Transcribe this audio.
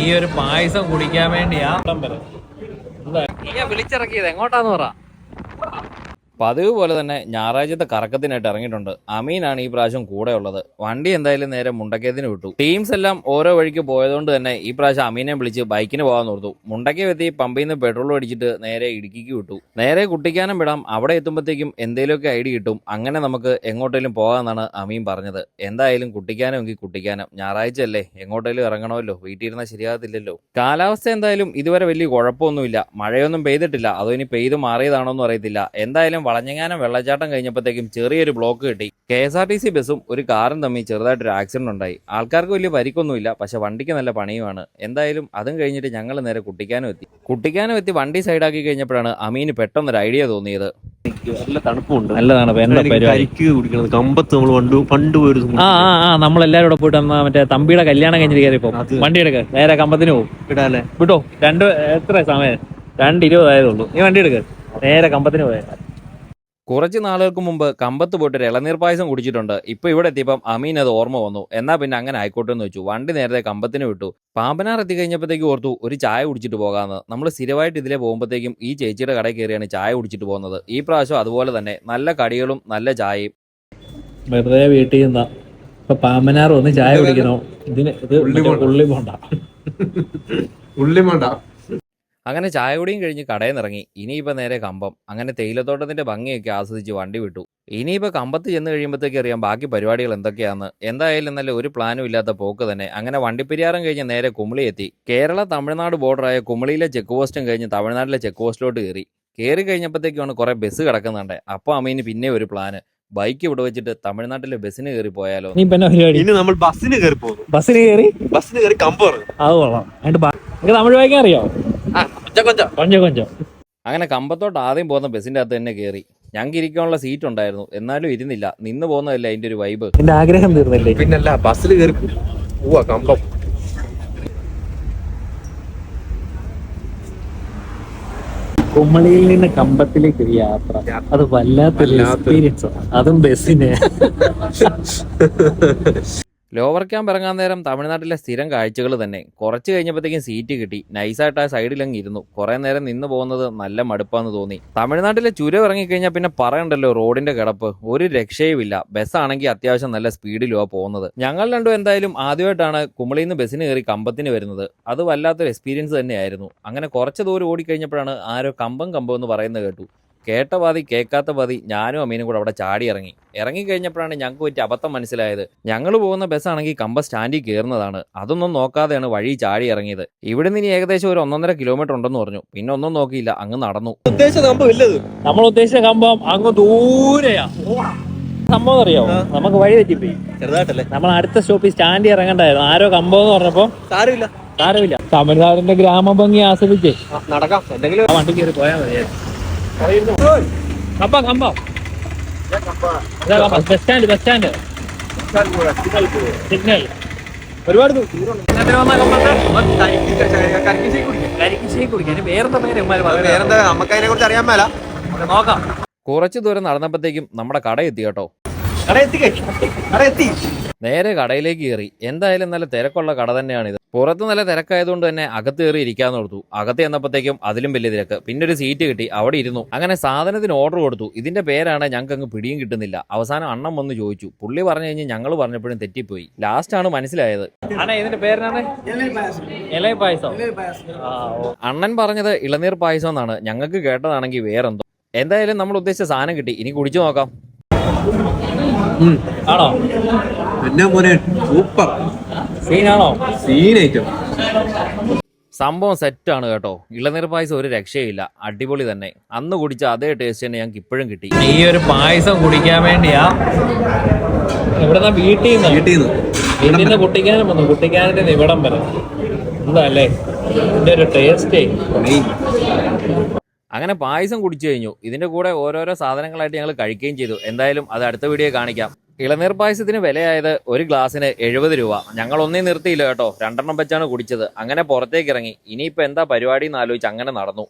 ഈ ഒരു പായസം കുടിക്കാൻ വേണ്ടിയാ. വിളിച്ചിറക്കിയത്. എങ്ങോട്ടാന്ന് പറ. പതിവ് പോലെ തന്നെ ഞായറാഴ്ചത്തെ കറക്കത്തിനായിട്ട് ഇറങ്ങിയിട്ടുണ്ട്. അമീനാണ് ഈ പ്രാവശ്യം കൂടെ ഉള്ളത്. വണ്ടി എന്തായാലും നേരെ മുണ്ടക്കയത്തിന് വിട്ടു. ടീംസ് എല്ലാം ഓരോ വഴിക്ക് പോയതുകൊണ്ട് തന്നെ ഈ പ്രാവശ്യം അമീനെ വിളിച്ച് ബൈക്കിന് പോകാൻ ഓർത്തു. മുണ്ടക്കയം എത്തി പമ്പിൽ നിന്ന് പെട്രോൾ അടിച്ചിട്ട് നേരെ ഇടുക്കിക്ക് വിട്ടു. നേരെ കുട്ടിക്കാനം വിടാം. അവിടെ എത്തുമ്പോഴത്തേക്കും എന്തെങ്കിലുമൊക്കെ ഐഡി കിട്ടും. അങ്ങനെ നമുക്ക് എങ്ങോട്ടേലും പോകാമെന്നാണ് അമീൻ പറഞ്ഞത്. എന്തായാലും കുട്ടിക്കാനം എങ്കിൽ കുട്ടിക്കാനം. ഞായറാഴ്ച അല്ലേ? എങ്ങോട്ടേലും ഇറങ്ങണമല്ലോ? വീട്ടിലിരുന്നാൽ ശരിയാകത്തില്ലല്ലോ? കാലാവസ്ഥ എന്തായാലും ഇതുവരെ വലിയ കുഴപ്പമൊന്നുമില്ല. മഴയൊന്നും പെയ്തിട്ടില്ല. അതോ ഇനി പെയ്ത് മാറിയതാണോന്നും അറിയത്തില്ല. എന്തായാലും വളഞ്ഞങ്ങാനം വെള്ളച്ചാട്ടം കഴിഞ്ഞപ്പോഴത്തേക്കും ചെറിയൊരു ബ്ലോക്ക് കിട്ടി. K S R T C ബസ്സും ഒരു കാറും തമ്മിൽ ചെറുതായിട്ടൊരു ആക്സിഡന്റ് ഉണ്ടായി. ആൾക്കാർക്ക് വലിയ പരിക്കൊന്നുമില്ല പക്ഷെ വണ്ടിക്ക് നല്ല പണിയുമാണ്. എന്തായാലും അതും കഴിഞ്ഞിട്ട് ഞങ്ങൾ നേരെ കുട്ടിക്കാനും എത്തി. കുട്ടിക്കാനും എത്തി വണ്ടി സൈഡാക്കി കഴിഞ്ഞപ്പോഴാണ് അമീന് പെട്ടെന്നൊരു ഐഡിയ തോന്നിയത്. നല്ല തണുപ്പുണ്ട്. കമ്പത്ത് നമ്മൾ പണ്ട് ആ കൂടെ പോയിട്ട് മറ്റേ തമ്പിയുടെ കല്യാണം കഴിഞ്ഞിട്ട് കയറിപ്പോ. വണ്ടി എടുക്ക. നേരെ കമ്പത്തിന് പോകും വിട്ടോ? രണ്ട് എത്ര സമയം? രണ്ട് ഉള്ളൂ. നീ വണ്ടി എടുക്ക. നേരെ കമ്പത്തിന് പോയ. കുറച്ച് നാളുകൾക്ക് മുമ്പ് കമ്പത്ത് പോയിട്ട് ഒരു ഇളനീർ പായസം കുടിച്ചിട്ടുണ്ട്. ഇപ്പൊ ഇവിടെ എത്തിയപ്പം അമീൻ അത് ഓർമ്മ വന്നു. എന്നാ പിന്നെ അങ്ങനെ ആയിക്കോട്ടെ എന്ന് വെച്ചു. വണ്ടി നേരത്തെ കമ്പത്തിന് വിട്ടു. പാമ്പനാർ എത്തി കഴിഞ്ഞപ്പോഴത്തേക്ക് ഓർത്തു ഒരു ചായ കുടിച്ചിട്ട് പോകാമെന്ന് നമ്മൾ സ്ഥിരമായിട്ട് ഇതിലെ പോകുമ്പോഴത്തേക്കും ഈ ചേച്ചിയുടെ കടയിൽ കയറിയാണ് ചായ കുടിച്ചിട്ട് പോകുന്നത്. ഈ പ്രാവശ്യം അതുപോലെ തന്നെ നല്ല കടികളും നല്ല ചായയും. വെറുതെ വീട്ടിൽ നിന്നാ. ഇപ്പൊ പാമ്പനാർ ഒന്ന് ചായ കുടിക്കണോ? ഇതിന് ഇത് ഉള്ളി മറ്റേ പോണ്ട. ഉള്ളി പോണ്ട ഉള്ളി വേണ്ട അങ്ങനെ ചായ കുടിയും കഴിഞ്ഞ് കടയിൽ നിന്ന് ഇറങ്ങി ഇനിയിപ്പോൾ നേരെ കമ്പം. അങ്ങനെ തേയിലത്തോട്ടത്തിന്റെ ഭംഗിയൊക്കെ ആസ്വദിച്ച് വണ്ടി വിട്ടു. ഇനിയിപ്പോൾ കമ്പത്ത് ചെന്ന് കഴിയുമ്പോഴത്തേക്ക് അറിയാം ബാക്കി പരിപാടികൾ എന്തൊക്കെയാന്ന്. എന്തായാലും നല്ല ഒരു പ്ലാനും ഇല്ലാത്ത പോക്ക് തന്നെ. അങ്ങനെ വണ്ടിപ്പെരിയാറും കഴിഞ്ഞ് നേരെ കുമളി എത്തി കേരള തമിഴ്നാട് ബോർഡറായ കുമളിയിലെ ചെക്ക് പോസ്റ്റും കഴിഞ്ഞ് തമിഴ്നാട്ടിലെ ചെക്ക് പോസ്റ്റിലോട്ട് കയറി. കയറി കഴിഞ്ഞപ്പോഴത്തേക്കാണ് കുറേ ബസ് കിടക്കുന്നുണ്ട്. അപ്പോൾ അമ്മീന് പിന്നെ ഒരു പ്ലാന്. ബൈക്ക് ഇവിടെ വെച്ചിട്ട് തമിഴ്നാട്ടിലെ ബസ്സിന് കയറി പോയാലോ? നീ പിന്നെ പരിപാടി? ഇനി നമ്മൾ ബസ്സിന് കയറി പോകും ബസ്സിന് കയറി? ബസ്സിന് കയറി കമ്പ് അത് കൊള്ളാം. തമിഴ് വായിക്കാൻ അറിയോ? ആ, കൊഞ്ച കൊഞ്ച. അങ്ങനെ കമ്പത്തോട്ട് ആദ്യം പോകുന്ന ബസ്സിന്റെ അകത്ത് തന്നെ കയറി ഞങ്ങൾക്ക് ഇരിക്കാനുള്ള സീറ്റ് ഉണ്ടായിരുന്നു. എന്നാലും ഇരുന്നില്ല. നിന്ന് പോകുന്നതല്ല അതിന്റെ ഒരു വൈബ് എന്റെ ആഗ്രഹം തീർന്നില്ലേ? പിന്നല്ല ബസ്സിൽ കേറി പോവാ കമ്പം. കുമളിയിൽ നിന്ന് കമ്പത്തിലേക്ക് ഒരു യാത്ര. അത് വല്ലാത്തൊരു- എക്സ്പീരിയൻസ് അതും ബസ്സിന്. ലോവർ ക്യാമ്പ് ഇറങ്ങാൻ നേരം തമിഴ്നാട്ടിലെ സ്ഥിരം കാഴ്ചകൾ തന്നെ. കുറച്ച് കഴിഞ്ഞപ്പോഴത്തേക്കും സീറ്റ് കിട്ടി. നൈസായിട്ട് ആ സൈഡിലങ്ങ് ഇരുന്നു. കുറെ നേരം നിന്ന് പോകുന്നത് നല്ല മടുപ്പാന്ന് തോന്നി. തമിഴ്നാട്ടിലെ ചുരം ഇറങ്ങിക്കഴിഞ്ഞാൽ പിന്നെ പറയണ്ടല്ലോ റോഡിന്റെ കിടപ്പ്. ഒരു രക്ഷയുമില്ല ബസ്സാണെങ്കിൽ അത്യാവശ്യം നല്ല സ്പീഡിലുമാണ് പോകുന്നത്. ഞങ്ങൾ രണ്ടും എന്തായാലും ആദ്യമായിട്ടാണ് കുമളിയിൽ നിന്ന് ബസ്സിന് കയറി കമ്പത്തിന് വരുന്നത്. അത് വല്ലാത്തൊരു എക്സ്പീരിയൻസ് തന്നെയായിരുന്നു. അങ്ങനെ കുറച്ച് ദൂരം ഓടിക്കഴിഞ്ഞപ്പോഴാണ് ആരോ കമ്പം കമ്പം എന്ന് പറയുന്നത് കേട്ടു. കേട്ട പാതി കേൾക്കാത്ത പാതി ഞാനും അമീനും കൂടെ അവിടെ ചാടി ഇറങ്ങി. ഇറങ്ങി കഴിഞ്ഞപ്പോഴാണ് ഞങ്ങൾക്ക് പറ്റിയ അബദ്ധം മനസ്സിലായത്. ഞങ്ങൾ പോകുന്ന ബസ്സാണെങ്കിൽ കമ്പ സ്റ്റാൻഡിൽ കയറുന്നതാണ് അതൊന്നും നോക്കാതെയാണ് വഴി ചാടി ഇറങ്ങിയത്. ഇവിടെ നിന്ന് ഇനി ഏകദേശം ഒരു ഒന്നൊന്നര കിലോമീറ്റർ ഉണ്ടെന്ന് പറഞ്ഞു. പിന്നെ ഒന്നും നോക്കിയില്ല അങ്ങ് നടന്നു. ഉദ്ദേശിച്ച കമ്പം ഇല്ലത്? നമ്മൾ ഉദ്ദേശിച്ച കമ്പം അങ്ങ് ദൂരെയാ. സംഭവം അറിയോ നമുക്ക് വഴി തെറ്റിപ്പോയി. ചെറുതായിട്ടല്ലേ? നമ്മൾ അടുത്ത സ്റ്റോപ്പിൽ സ്റ്റാൻഡിൽ ഇറങ്ങണ്ടായിരുന്നു. ആരോ കമ്പം എന്ന് പറഞ്ഞപ്പോ സാരമില്ല. സാരമില്ല. തമിഴ്നാടിന്റെ ഗ്രാമഭംഗി ആസ്വദിച്ചേ. നടക്കാം. എന്തെങ്കിലും ആ വണ്ടി കയറി പോയാൽ മതിയായിരുന്നു. കമ്പം കമ്പം. ഇതാ. Bus stand bus stand signal ഒരുപാട് കുറിച്ച് ദൂരം നടന്നപ്പോഴത്തേക്കും നമ്മുടെ കട എത്തി കേട്ടോ. നേരെ കടയിലേക്ക് കയറി. എന്തായാലും നല്ല തിരക്കുള്ള കട തന്നെയാണിത് പുറത്ത് നല്ല തിരക്കായതുകൊണ്ട് തന്നെ അകത്ത് കയറി ഇരിക്കാന്ന് കൊടുത്തു അകത്ത് ചെന്നപ്പോഴത്തേക്കും അതിലും വലിയ തിരക്ക്. പിന്നെ ഒരു സീറ്റ് കിട്ടി. അവിടെ ഇരുന്നു. അങ്ങനെ സാധനത്തിന് ഓർഡർ കൊടുത്തു. ഇതിന്റെ പേരാണ് ഞങ്ങൾക്ക് അങ്ങ് പിടിയും കിട്ടുന്നില്ല. അവസാനം അണ്ണം വന്ന് ചോദിച്ചു. പുള്ളി പറഞ്ഞു കഴിഞ്ഞ് ഞങ്ങൾ പറഞ്ഞപ്പോഴും തെറ്റിപ്പോയി. ലാസ്റ്റ് ആണ് മനസ്സിലായത്. ആണേ ഇതിന്റെ പേരാണ് ഇലയ പായസം. ആ, അണ്ണൻ പറഞ്ഞത് ഇളനീർ പായസം എന്നാണ്. ഞങ്ങൾക്ക് കേട്ടതാണെങ്കിൽ വേറെന്തോ. എന്തായാലും നമ്മൾ ഉദ്ദേശിച്ച സാധനം കിട്ടി. ഇനി കുടിച്ചു നോക്കാം. ആണോ? എന്നാ മോനെ സൂപ്പർ. സീനാണോ? സീൻ ഐറ്റം സംഭവം സെറ്റാണ് കേട്ടോ. ഇളനീർ പായസം ഒരു രക്ഷയില്ല. അടിപൊളി തന്നെ. അന്ന് കുടിച്ച അതേ ടേസ്റ്റ് തന്നെ ഞങ്ങൾക്ക് ഇപ്പോഴും കിട്ടി. ഈ ഒരു പായസം കുടിക്കാൻ വേണ്ടിയാ ഇവിടെ വീട്ടിൽ നിന്ന്? വീട്ടിൽ നിന്ന്. വീട്ടിൽ നിന്ന് കുട്ടിക്കാനും വന്നു. കുട്ടിക്കാനത്തെ ഇവിടം വരെ. എന്താല്ലേ ഇതിന്റെ ഒരു ടേസ്റ്റേ അങ്ങനെ പായസം കുടിച്ചു കഴിഞ്ഞു. ഇതിന്റെ കൂടെ ഓരോരോ സാധനങ്ങളായിട്ട് ഞങ്ങൾ കഴിക്കുകയും ചെയ്തു. എന്തായാലും അത് അടുത്ത വീഡിയോ കാണിക്കാം. ഇളനീർ പായസത്തിന് വിലയായത് ഒരു ഗ്ലാസ്സിന് എഴുപത് രൂപ. ഞങ്ങൾ ഒന്നേ നിർത്തിയില്ല കേട്ടോ. രണ്ടെണ്ണം വെച്ചാണ് കുടിച്ചത്. അങ്ങനെ പുറത്തേക്ക് ഇറങ്ങി. ഇനിയിപ്പോൾ എന്താ പരിപാടി എന്ന് ആലോചിച്ച് അങ്ങനെ നടന്നു.